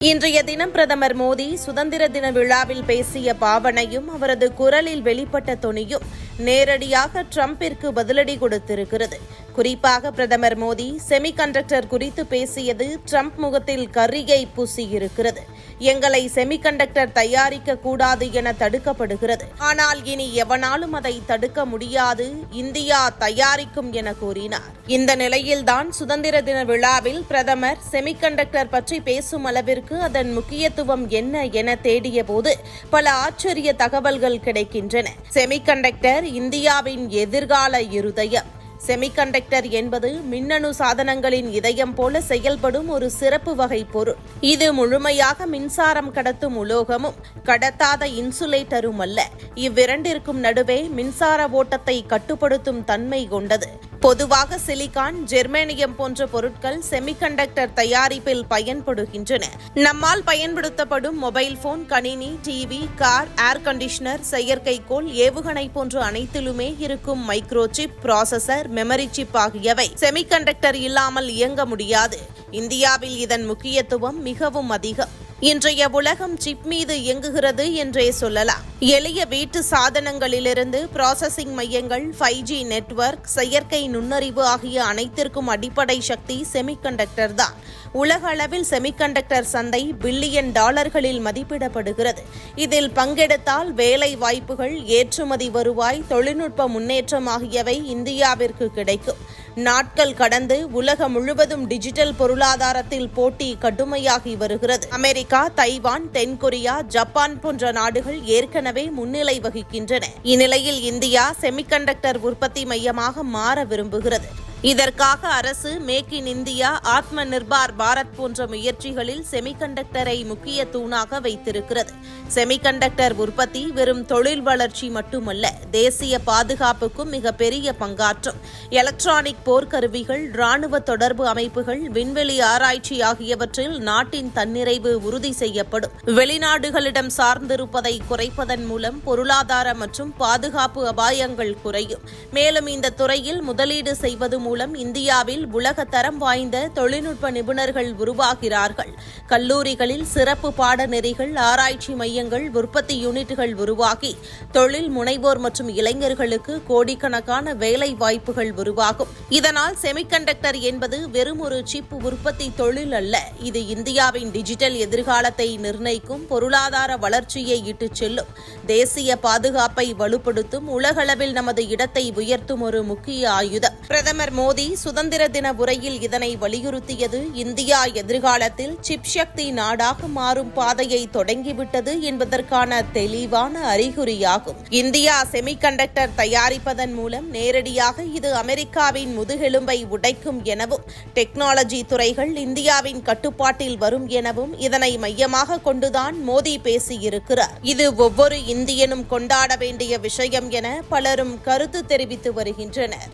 இன்றைய தினம் பிரதமர் மோடி சுதந்திர தின விழாவில் பேசிய பாவனையும் அவரது குரலில் வெளிப்பட்ட துணியும் நேரடியாக ட்ரம்பிற்கு பதிலடி கொடுத்திருக்கிறது. குறிப்பாக பிரதமர் மோடி செமிகண்டக்டர் குறித்து பேசியது ட்ரம்ப் முகத்தில் கரியை பூசியிருக்கிறது. எங்களை செமிகண்டக்டர் தயாரிக்க கூடாது என தடுக்கப்படுகிறது. ஆனால் இனி எவனாலும் அதை தடுக்க முடியாது. இந்தியா தயாரிக்கும் என கூறினார். இந்த நிலையில்தான் சுதந்திர தின விழாவில் பிரதமர் செமிகண்டக்டர் பற்றி பேசும் அளவிற்கு அதன் முக்கியத்துவம் என்ன என தேடிய போது பல ஆச்சரிய தகவல்கள் கிடைக்கின்றன. செமிகண்டக்டர் இந்தியாவின் எதிர்கால இருதயம். செமிகண்டக்டர் என்பது மின்னணு சாதனங்களின் இதயம் போல செயல்படும் ஒரு சிறப்பு வகை பொருள். இது முழுமையாக மின்சாரம் கடத்தும் உலோகமும் கடத்தாத இன்சுலேட்டரும் அல்ல. இவ்விரண்டிற்கும் நடுவே மின்சார ஓட்டத்தை கட்டுப்படுத்தும் தன்மை கொண்டது. பொதுவாக சிலிகான் ஜெர்மேனியம் போன்ற பொருட்கள் செமிகண்டக்டர் தயாரிப்பில் பயன்படுகின்றன. நம்மால் பயன்படுத்தப்படும் மொபைல் போன் கணினி டிவி கார் ஏர் கண்டிஷனர் செயற்கைக்கோள் ஏவுகணை போன்ற அனைத்திலுமே இருக்கும் மைக்ரோசிப் ப்ராசசர் மெமரி சிப் ஆகியவை செமிகண்டக்டர் இல்லாமல் இயங்க முடியாது. இந்தியாவில் இதன் முக்கியத்துவம் மிகவும் அதிகம். இன்றைய உலகம் சிப் மீது இயங்குகிறது என்றே சொல்லலாம். எளிய வீட்டு சாதனங்களிலிருந்து ப்ராசஸிங் மையங்கள் ஃபைவ் ஜி நெட்வொர்க் செயற்கை நுண்ணறிவு ஆகிய அனைத்திற்கும் அடிப்படை சக்தி செமிகண்டக்டர் தான். உலக அளவில் செமிகண்டக்டர் சந்தை பில்லியன் டாலர்களில் மதிப்பிடப்படுகிறது. இதில் பங்கெடுத்தால் வேலை வாய்ப்புகள் ஏற்றுமதி வருவாய் தொழில்நுட்ப முன்னேற்றம் ஆகியவை இந்தியாவிற்கு கிடைக்கும். நாட்கள் கடந்து உலகம் முழுவதும் டிஜிட்டல் பொருளாதாரத்தில் போட்டி கடுமையாகி வருகிறது. அமெரிக்கா தைவான் தென்கொரியா ஜப்பான் போன்ற நாடுகள் ஏற்கனவே முன்னிலை வகிக்கின்றன. இந்நிலையில் இந்தியா செமிகண்டக்டர் உற்பத்தி மையமாக மாற விரும்புகிறது. இதற்காக அரசு make in India Atma Nirbhar Bharat போன்ற முயற்சிகளில் செமிகண்டக்டரை முக்கிய தூணாக வைத்திருக்கிறது. செமிகண்டக்டர் உற்பத்தி வெறும் தொழில் வளர்ச்சி மட்டுமல்ல தேசிய பாதுகாப்புக்கும் மிக பெரிய பங்காற்றும். எலக்ட்ரானிக் போர்க்கருவிகள் ராணுவ தொடர்பு அமைப்புகள் விண்வெளி ஆராய்ச்சி ஆகியவற்றில் நாட்டின் தன்னிறைவு உறுதி செய்யப்படும். வெளிநாடுகளிடம் சார்ந்திருப்பதை குறைப்பதன் மூலம் பொருளாதார மற்றும் பாதுகாப்பு அபாயங்கள் குறையும். மேலும் இந்த துறையில் முதலீடு செய்வது மூலம் மூலம் இந்தியாவில் உலகத்தரம் வாய்ந்த தொழில்நுட்ப நிபுணர்கள் உருவாகிறார்கள். கல்லூரிகளில் சிறப்பு பாடநெறிகள் ஆராய்ச்சி மையங்கள் உற்பத்தி யூனிட்டுகள் உருவாகி தொழில் முனைவோர் மற்றும் இளைஞர்களுக்கு கோடிக்கணக்கான வேலை வாய்ப்புகள் உருவாகும். இதனால் செமிகண்டக்டர் என்பது வெறும் ஒரு சிப் உற்பத்தி தொழில் அல்ல. இது இந்தியாவின் டிஜிட்டல் எதிர்காலத்தை நிர்ணயிக்கும் பொருளாதார வளர்ச்சியை இட்டுச் செல்லும். தேசிய பாதுகாப்பை வலுப்படுத்தும் உலகளவில் நமது இடத்தை உயர்த்தும் ஒரு முக்கிய ஆயுதம். பிரதமர் மோடி சுதந்திர தின உரையில் இதனை வலியுறுத்தியது இந்தியா எதிர்காலத்தில் சிப் சக்தி நாடாக மாறும் பாதையை தொடங்கிவிட்டது என்பதற்கான தெளிவான அறிகுறியாகும். இந்தியா செமிகண்டக்டர் தயாரிப்பதன் மூலம் நேரடியாக இது அமெரிக்காவின் முதுகெலும்பை உடைக்கும் எனவும் டெக்னாலஜி துறைகள் இந்தியாவின் கட்டுப்பாட்டில் வரும் எனவும் இதனை மையமாக கொண்டுதான் மோடி பேசியிருக்கிறார். இது ஒவ்வொரு இந்தியனும் கொண்டாட வேண்டிய விஷயம் என பலரும் கருத்து தெரிவித்து வருகின்றனர்.